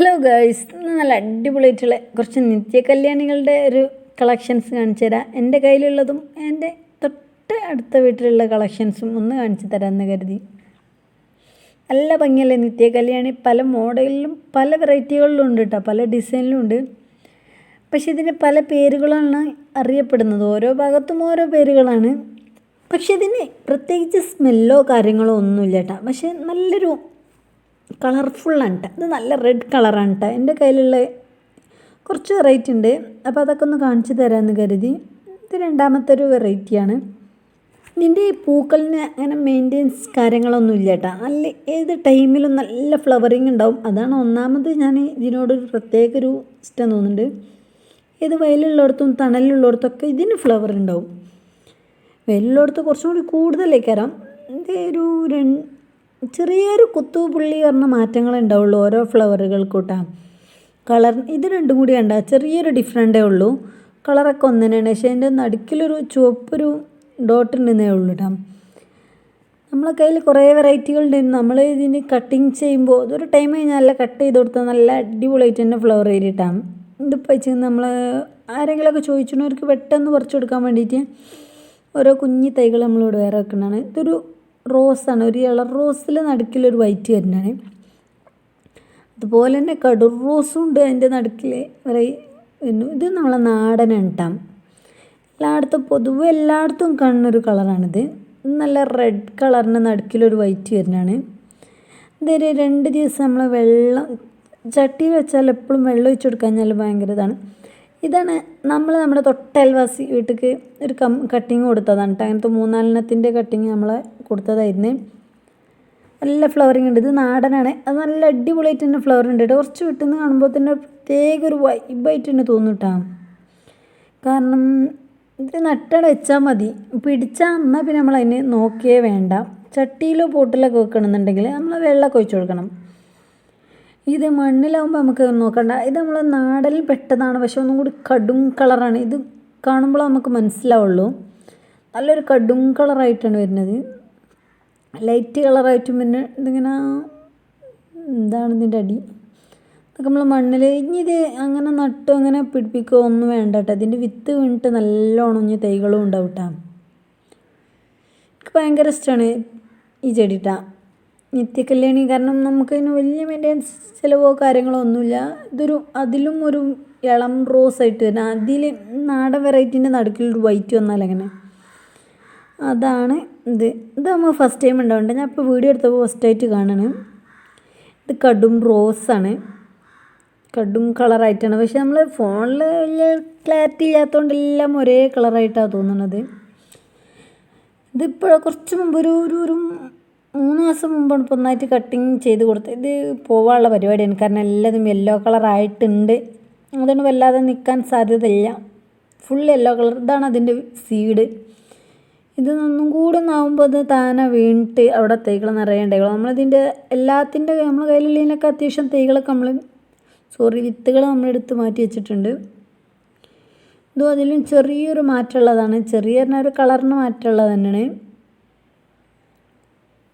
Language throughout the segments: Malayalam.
ഹലോ ഗേൾസ് നല്ല അടിപൊളിയായിട്ടുള്ള കുറച്ച് നിത്യ കല്യാണികളുടെ ഒരു കളക്ഷൻസ് കാണിച്ചു തരാം. എന്റെ കയ്യിലുള്ളതും എന്റെ തൊട്ട് അടുത്ത വീട്ടിലുള്ള കളക്ഷൻസും ഒന്ന് കാണിച്ചു തരാമെന്ന് കരുതി. നല്ല ഭംഗിയല്ലേ നിത്യ കല്യാണി പല മോഡലിലും പല വെറൈറ്റികളിലും ഉണ്ട് കേട്ടോ പല ഡിസൈനിലും ഉണ്ട്. പക്ഷേ ഇതിന് പല പേരുകളാണ് അറിയപ്പെടുന്നത്. ഓരോ ഭാഗത്തും ഓരോ പേരുകളാണ്. പക്ഷെ ഇതിന് പ്രത്യേകിച്ച് സ്മെല്ലോ കാര്യങ്ങളോ ഒന്നുമില്ല കേട്ടോ പക്ഷേ നല്ലൊരു കളർഫുള്ളാണ് കേട്ടോ ഇത് നല്ല റെഡ് കളറാണ് കേട്ടോ എന്റെ കയ്യിലുള്ള കുറച്ച് വെറൈറ്റി ഉണ്ട്. അപ്പോൾ അതൊക്കെ ഒന്ന് കാണിച്ചു തരാമെന്ന് കരുതി. ഇത് രണ്ടാമത്തെ ഒരു വെറൈറ്റിയാണ് ഇതിന്റെ ഈ പൂക്കളിന് അങ്ങനെ മെയിന്റെനൻസ് കാര്യങ്ങളൊന്നും ഇല്ല കേട്ടോ. നല്ല ഏത് ടൈമിലും നല്ല ഫ്ലവറിങ് ഉണ്ടാവും. അതാണ് ഒന്നാമത് ഞാൻ ഇതിനോടൊരു പ്രത്യേക ഒരു ഇഷ്ടം തോന്നുന്നുണ്ട്. ഏത് വയലുള്ളിടത്തും തണലുള്ളിടത്തൊക്കെ ഇതിന് ഫ്ലവർ ഉണ്ടാവും. വെയിലുള്ളിടത്ത് കുറച്ചും കൂടി കൂടുതലേക്കാരം ഇത് ഒരു രണ്ട് ചെറിയൊരു കുത്തുപുള്ളി പറഞ്ഞ മാറ്റങ്ങൾ ഉണ്ടാവുള്ളൂ ഓരോ ഫ്ലവറുകൾ ഫ്ലവറുകൾക്കൂട്ടാ കളർ ഇത് രണ്ടും കൂടി കണ്ട ചെറിയൊരു ഡിഫറെന്റേ ഉള്ളൂ. കളറൊക്കെ ഒന്ന് തന്നെയാണ് പക്ഷേ അതിന്റെ നടുക്കിലൊരു ചുവപ്പൊരു ഡോട്ട് ഉണ്ടെന്നേ ഉള്ളൂ കേട്ടോ നമ്മളെ കയ്യിൽ കുറേ വെറൈറ്റികൾ ഉണ്ടായിരുന്നു നമ്മൾ ഇതിന് കട്ടിങ് ചെയ്യുമ്പോൾ ഇതൊരു ടൈം കഴിഞ്ഞാൽ കട്ട് ചെയ്ത് കൊടുത്താൽ നല്ല അടിപൊളിയായിട്ട് തന്നെ ഫ്ലവർ ചെയ്തിട്ടാം ഇതിപ്പോൾ വെച്ച് നമ്മൾ ആരെങ്കിലുമൊക്കെ ചോദിച്ചിട്ടുണ്ടെങ്കിൽ പെട്ടെന്ന് പറിച്ചു കൊടുക്കാൻ വേണ്ടിയിട്ട് ഓരോ കുഞ്ഞി തൈകൾ നമ്മളിവിടെ വേറെ വെക്കുന്നതാണ്. ഇതൊരു റോസാണ്. ഒരു ഇളർ റോസിൽ നടുക്കിലൊരു വൈറ്റ് വരുന്നതാണ്. അതുപോലെ തന്നെ കടുർ റോസും ഉണ്ട് അതിന്റെ നടുക്കിൽ വരുന്നു. ഇത് നമ്മളെ നാടൻ കേട്ടോ എല്ലായിടത്തും പൊതുവെ എല്ലായിടത്തും കാണുന്നൊരു കളറാണിത്. നല്ല റെഡ് കളറിന്റെ നടുക്കിലൊരു വൈറ്റ് വരുന്നതാണ്. ഇതൊരു രണ്ട് ദിവസം നമ്മൾ വെള്ളം ചട്ടി വെച്ചാൽ എപ്പോഴും വെള്ളം ഒഴിച്ച് കൊടുക്കാഞ്ഞാൽ ഭയങ്കര ഇതാണ്. ഇതാണ് നമ്മൾ നമ്മുടെ തൊട്ടയൽവാസി വീട്ടിലേക്ക് ഒരു കം കട്ടിങ് കൊടുത്തതാണ്. കേട്ടോ അങ്ങനത്തെ മൂന്നാലെണ്ണത്തിന്റെ കട്ടിങ് നമ്മളെ കൊടുത്തതായിരുന്നു നല്ല ഫ്ലവറിങ് ഉണ്ട്. ഇത് നാടനാണ്. അത് നല്ല അടിപൊളിയായിട്ട് തന്നെ ഫ്ലവർ ഉണ്ട് കേട്ടോ കുറച്ച് വിട്ടുനിന്ന് കാണുമ്പോൾ തന്നെ പ്രത്യേക ഒരു വൈബായിട്ട് തന്നെ തോന്നും കേട്ടോ കാരണം ഇത് നട്ടട വെച്ചാൽ മതി. പിടിച്ചാൽ എന്നാൽ പിന്നെ നമ്മൾ അതിനെ നോക്കിയേ വേണ്ട. ചട്ടിയിലോ പോട്ടിലൊക്കെ വെക്കണമെന്നുണ്ടെങ്കിൽ നമ്മൾ വെള്ളമൊക്കെ ഒഴിച്ചു കൊടുക്കണം. ഇത് മണ്ണിലാവുമ്പോൾ നമുക്ക് നോക്കണ്ട. ഇത് നമ്മൾ നാടനിൽ പെട്ടതാണ്. പക്ഷെ ഒന്നും കൂടി കടും കളറാണ് ഇത് കാണുമ്പോൾ നമുക്ക് മനസ്സിലാവുള്ളൂ. നല്ലൊരു കടും കളറായിട്ടാണ് വരുന്നത്. ലൈറ്റ് കളറായിട്ടും പിന്നെ ഇതിങ്ങനെ എന്താണ് ഇതിന്റെ അടി? ഇതൊക്കെ നമ്മൾ മണ്ണിൽ ഇനി ഇത് അങ്ങനെ നട്ടു അങ്ങനെ പിടിപ്പിക്കുകയോ ഒന്നും വേണ്ട കേട്ടോ. ഇതിന്റെ വിത്ത് വീണിട്ട് നല്ലോണം ഇനി തൈകളും ഉണ്ടാവും കേട്ടോ. എനിക്ക് ഭയങ്കര ഇഷ്ടമാണ് ഈ ചെടി കേട്ടോ നിത്യകല്യാണി കാരണം നമുക്കതിന് വലിയ മെയിന്റെനൻസ് ചിലവോ കാര്യങ്ങളോ ഒന്നുമില്ല. ഇതൊരു അതിലും ഒരു ഇളം റോസ് ആയിട്ട് തന്നെ അതിൽ നാടൻ വെറൈറ്റീന്റെ നടുക്കിൽ ഒരു വൈറ്റ് വന്നാൽ അങ്ങനെ അതാണ് ഇത്. ഇത് നമ്മൾ ഫസ്റ്റ് ടൈം ഉണ്ടാവുന്നുണ്ട്. ഞാൻ ഇപ്പോൾ വീഡിയോ എടുത്തപ്പോൾ ഫസ്റ്റ് ആയിട്ട് കാണണം ഇത് കടും റോസാണ് കടും കളറായിട്ടാണ് പക്ഷെ നമ്മൾ ഫോണിൽ വലിയ ക്ലാരിറ്റി ഇല്ലാത്തതുകൊണ്ട് എല്ലാം ഒരേ കളറായിട്ടാണ് തോന്നുന്നത്. ഇതിപ്പോൾ കുറച്ച് മുമ്പ് ഒരു ഒരു ഒരു മൂന്ന് മാസം മുമ്പാണ് ഇപ്പോൾ ഒന്നായിട്ട് കട്ടിങ് ചെയ്ത് കൊടുത്തത്. ഇത് പോവാനുള്ള പരിപാടിയാണ്. കാരണം എല്ലാതും യെല്ലോ കളറായിട്ടുണ്ട് അതുകൊണ്ട് വല്ലാതെ നിൽക്കാൻ സാധ്യതയില്ല. ഫുൾ യെല്ലോ കളർ ഇതാണ് അതിന്റെ സീഡ് ഇത് ഒന്നും കൂടെ ഒന്നാവുമ്പോൾ അത് താനെ വീണിട്ട് അവിടെ തൈകൾ നിറയെ ഉണ്ടാവുള്ളൂ നമ്മളിതിന്റെ എല്ലാത്തിന്റെ നമ്മളെ കയ്യിലുള്ളതിനൊക്കെ അത്യാവശ്യം തൈകളൊക്കെ നമ്മൾ സോറി വിത്തുകൾ നമ്മളെടുത്ത് മാറ്റി വെച്ചിട്ടുണ്ട്. ഇതും അതിലും ചെറിയൊരു മാറ്റമുള്ളതാണ്. ചെറിയ പറഞ്ഞാൽ ഒരു കളറിന് മാറ്റമുള്ളത് തന്നെയാണ്.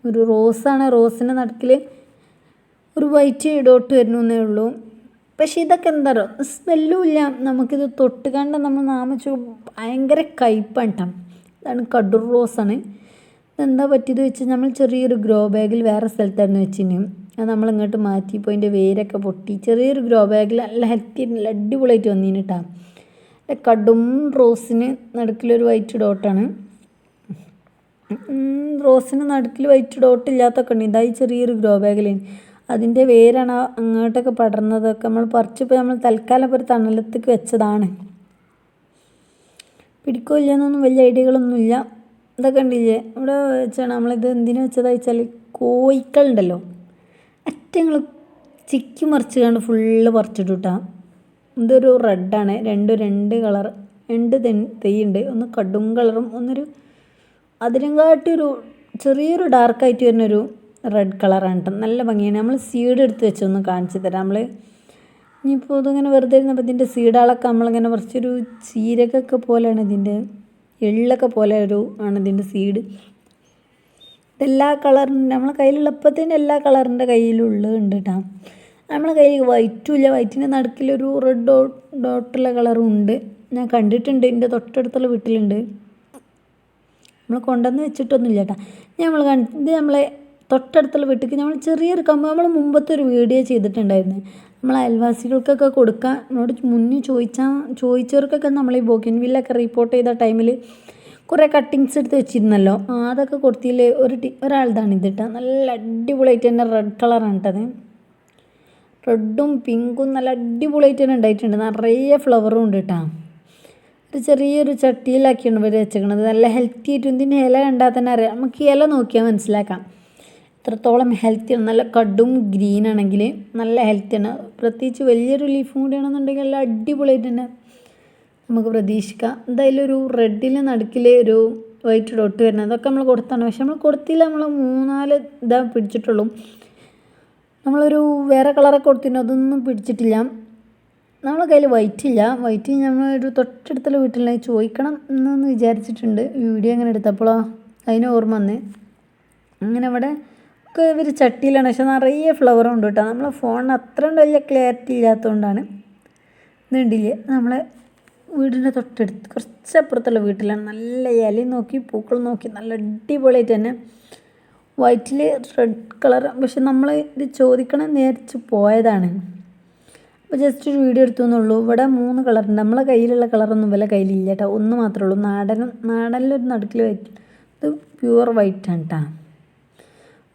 ഒരു റോസാണ്. റോസിന്റെ നടുക്കിൽ ഒരു വൈറ്റ് ഡോട്ട് വരുന്നേ ഉള്ളൂ. പക്ഷേ ഇതൊക്കെ എന്താ പറയുക സ്മെല്ലും ഇല്ല. നമുക്കിത് തൊട്ട് കണ്ട നമ്മൾ നാമിച്ചു ഭയങ്കര കയ്പ്പാണ് കേട്ടോ. ഇതാണ് കഡൂർ റോസാണ്. ഇതെന്താ പറ്റിയത് വെച്ച് നമ്മൾ ചെറിയൊരു ഗ്രോ ബാഗിൽ വേറെ സ്ഥലത്തായിരുന്നു വെച്ചിന്. അത് നമ്മൾ ഇങ്ങോട്ട് മാറ്റിയപ്പോൾ അതിന്റെ വേരൊക്കെ പൊട്ടി. ചെറിയൊരു ഗ്രോ ബാഗിൽ നല്ല ഹെൽത്തി നല്ല അടിപൊളിയായിട്ട് വന്നീന് കേട്ടോ കടും റോസിന് നടുക്കിലൊരു വൈറ്റ് ഡോട്ടാണ് റോസിന് നടുക്കിൽ വൈറ്റ് ഡോട്ട് ഇല്ലാത്തൊക്കെ ഉണ്ട്. ഇതായി ചെറിയൊരു ഗ്രോ ബാഗിൽ അതിന്റെ വേരാണ് അങ്ങോട്ടൊക്കെ പടർന്നതൊക്കെ നമ്മൾ പറിച്ചു പറിച്ചിപ്പോൾ നമ്മൾ തൽക്കാലം ഒരു തണലത്തേക്ക് വെച്ചതാണ്. പിടിക്കോ ഇല്ലെന്നൊന്നും വലിയ ഐഡിയകളൊന്നുമില്ല. ഇതൊക്കെ ഉണ്ടില്ലേ ഇവിടെ വെച്ചാണ് നമ്മളിത് എന്തിനു വെച്ചതാ വെച്ചാൽ കോഴിക്കളുണ്ടല്ലോ അറ്റങ്ങൾ ചിക്കി മറിച്ച് കണ്ട് ഫുള്ള് പറിച്ചിട്ട് ഇതൊരു റെഡാണ്. രണ്ട് രണ്ട് കളർ. രണ്ട് തെയ്യുണ്ട്. ഒന്ന് കടും കളറും ഒന്നൊരു അതിനെങ്കാട്ടൊരു ചെറിയൊരു ഡാർക്കായിട്ട് വരുന്നൊരു റെഡ് കളറാണ് കേട്ടോ നല്ല ഭംഗിയാണ്. നമ്മൾ സീഡ് എടുത്ത് വെച്ചൊന്ന് കാണിച്ചു തരാം. നമ്മൾ ഇനിയിപ്പോൾ ഇതിങ്ങനെ വെറുതെ ഇരുന്നപ്പോൾ ഇതിന്റെ സീഡാളൊക്കെ നമ്മളിങ്ങനെ കുറച്ചൊരു ചീരകൊക്കെ പോലെയാണ് ഇതിന്റെ എള്ളൊക്കെ പോലെ ഒരു ആണ് ഇതിന്റെ സീഡ്. ഇതെല്ലാ കളറിന്റെ നമ്മളെ കയ്യിലുള്ള തന്നെ എല്ലാ കളറിന്റെ കയ്യിലുള്ളത് ഉണ്ട് കേട്ടോ നമ്മളെ കയ്യിൽ വൈറ്റും ഇല്ല വൈറ്റിന്റെ നടുക്കിലൊരു റെഡ് ഡോ ഡോട്ടുള്ള കളറും ഉണ്ട്. ഞാൻ കണ്ടിട്ടുണ്ട് എന്റെ തൊട്ടടുത്തുള്ള വീട്ടിലുണ്ട്. നമ്മൾ കൊണ്ടുവന്ന് വെച്ചിട്ടൊന്നുമില്ല കേട്ടോ നമ്മൾ ഇത് നമ്മളെ തൊട്ടടുത്തുള്ള വീട്ടിലേക്ക് നമ്മൾ ചെറിയൊരു കമ്പ് നമ്മൾ മുമ്പത്തെ ഒരു വീഡിയോ ചെയ്തിട്ടുണ്ടായിരുന്നു. നമ്മൾ അയൽവാസികൾക്കൊക്കെ കൊടുക്കാൻ എന്നോട് മുന്നേ ചോദിച്ചാൽ ചോദിച്ചവർക്കൊക്കെ നമ്മൾ ഈ ബോക്കിൻ വില്ലൊക്കെ റിപ്പോർട്ട് ചെയ്ത ടൈമിൽ കുറേ കട്ടിങ്സ് എടുത്ത് വെച്ചിരുന്നല്ലോ. അതൊക്കെ കൊടുത്തില്ല ഒരു ടി ഒരാളുതാണ് ഇതിട്ട നല്ല അടിപൊളിയായിട്ട് തന്നെ റെഡ് കളറാണ് ഇട്ടത് റെഡും പിങ്കും നല്ല അടിപൊളിയായിട്ട് തന്നെ ഉണ്ടായിട്ടുണ്ട്. നിറയെ ഫ്ലവറും ഉണ്ട് കേട്ടോ ഒരു ചെറിയൊരു ചട്ടിയിലാക്കിയാണ് ഇവർ വെച്ചേക്കണത്. നല്ല ഹെൽത്തി ആയിട്ടും ഇതിന്റെ ഇല കണ്ടാൽ തന്നെ അറിയാം. നമുക്ക് ഇല നോക്കിയാൽ മനസ്സിലാക്കാം. എത്രത്തോളം ഹെൽത്തിയാണ് നല്ല കടും ഗ്രീൻ ആണെങ്കിൽ നല്ല ഹെൽത്തിയാണ് പ്രത്യേകിച്ച് വലിയൊരു ലീഫും കൂടി ആണെന്നുണ്ടെങ്കിൽ നല്ല അടിപൊളിയായിട്ട് തന്നെ നമുക്ക് പ്രതീക്ഷിക്കാം. എന്തായാലും ഒരു റെഡിൽ നടുക്കിൽ ഒരു വൈറ്റ് ഡോട്ട് വരുന്നത് അതൊക്കെ നമ്മൾ കൊടുത്താണ്. പക്ഷെ നമ്മൾ കൊടുത്തില്ല. നമ്മൾ മൂന്നാൽ ഇതാ പിടിച്ചിട്ടുള്ളൂ. നമ്മളൊരു വേറെ കളറൊക്കെ കൊടുത്തിരുന്നു. അതൊന്നും പിടിച്ചിട്ടില്ല. നമ്മളെ കയ്യിൽ വൈറ്റ് ഇല്ല. വൈറ്റ് നമ്മളൊരു തൊട്ടടുത്തുള്ള വീട്ടിലായി ചോദിക്കണം എന്നൊന്ന് വിചാരിച്ചിട്ടുണ്ട്. വീഡിയോ അങ്ങനെ എടുത്തപ്പോഴോ അതിന് ഓർമ്മ വന്ന്. അങ്ങനെ ഇവിടെ ഒക്കെ ഇവർ ചട്ടിയിലാണ്. പക്ഷെ നിറയെ ഫ്ലവറും ഉണ്ട് കേട്ടോ. നമ്മളെ ഫോണിന് അത്ര വലിയ ക്ലാരിറ്റി ഇല്ലാത്തതുകൊണ്ടാണ് ഇതുണ്ടില്ലേ നമ്മളെ വീടിന്റെ തൊട്ടടുത്ത് കുറച്ചപ്പുറത്തുള്ള വീട്ടിലാണ്. നല്ല ഇല നോക്കി പൂക്കൾ നോക്കി നല്ല അടിപൊളിയായിട്ട് തന്നെ വൈറ്റിൽ റെഡ് കളർ പക്ഷെ നമ്മൾ ഇത് ചോദിക്കണം നേരിച്ച് പോയതാണ്. അപ്പോൾ ജസ്റ്റ് ഒരു വീഡിയോ എടുത്തു എന്നുള്ളൂ. ഇവിടെ മൂന്ന് കളറുണ്ട് നമ്മളെ കയ്യിലുള്ള കളറൊന്നും വില കയ്യിലില്ല കേട്ടോ. ഒന്ന് മാത്രമേ ഉള്ളൂ. നാടനും നാടനിലൊരു നടുക്കിൽ വൈറ്റ് ഇത് പ്യുവർ വൈറ്റ് ആണ് കേട്ടോ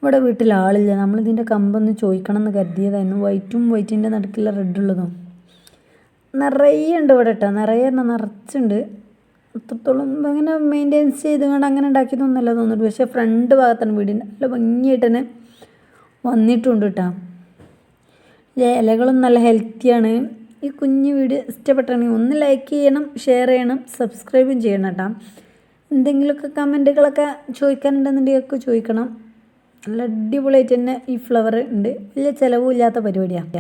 ഇവിടെ വീട്ടിൽ ആളില്ല. നമ്മളിതിന്റെ കമ്പൊന്ന് ചോദിക്കണം എന്ന് കരുതിയതായിരുന്നു. വൈറ്റും വൈറ്റിന്റെ നടുക്കില്ല റെഡ് ഉള്ളതും. നിറയെ ഉണ്ട് ഇവിടെ കേട്ടോ നിറയെ എന്നാൽ നിറച്ചുണ്ട്. അത്രത്തോളം അങ്ങനെ മെയിന്റെയിൻസ് ചെയ്തുകൊണ്ട് അങ്ങനെ ഉണ്ടാക്കിയതൊന്നുമല്ല തോന്നുന്നു പക്ഷേ ഫ്രണ്ട് ഭാഗത്താണ് വീടിന്റെ നല്ല ഭംഗിയായിട്ട് തന്നെ വന്നിട്ടുണ്ട് കേട്ടോ ഇലകളും നല്ല ഹെൽത്തിയാണ് ഈ കുഞ്ഞു വീഡിയോ ഇഷ്ടപ്പെട്ടാണെങ്കിൽ ഒന്ന് ലൈക്ക് ചെയ്യണം ഷെയർ ചെയ്യണം സബ്സ്ക്രൈബും ചെയ്യണം കേട്ടോ എന്തെങ്കിലുമൊക്കെ കമന്റുകളൊക്കെ ചോദിക്കാനുണ്ടെന്നുണ്ടെങ്കിൽ ഒക്കെ ചോദിക്കണം. നല്ല അടിപൊളിയായിട്ട് തന്നെ ഈ ഫ്ലവർ ഉണ്ട്. വലിയ ചിലവും ഇല്ലാത്ത പരിപാടിയാണ്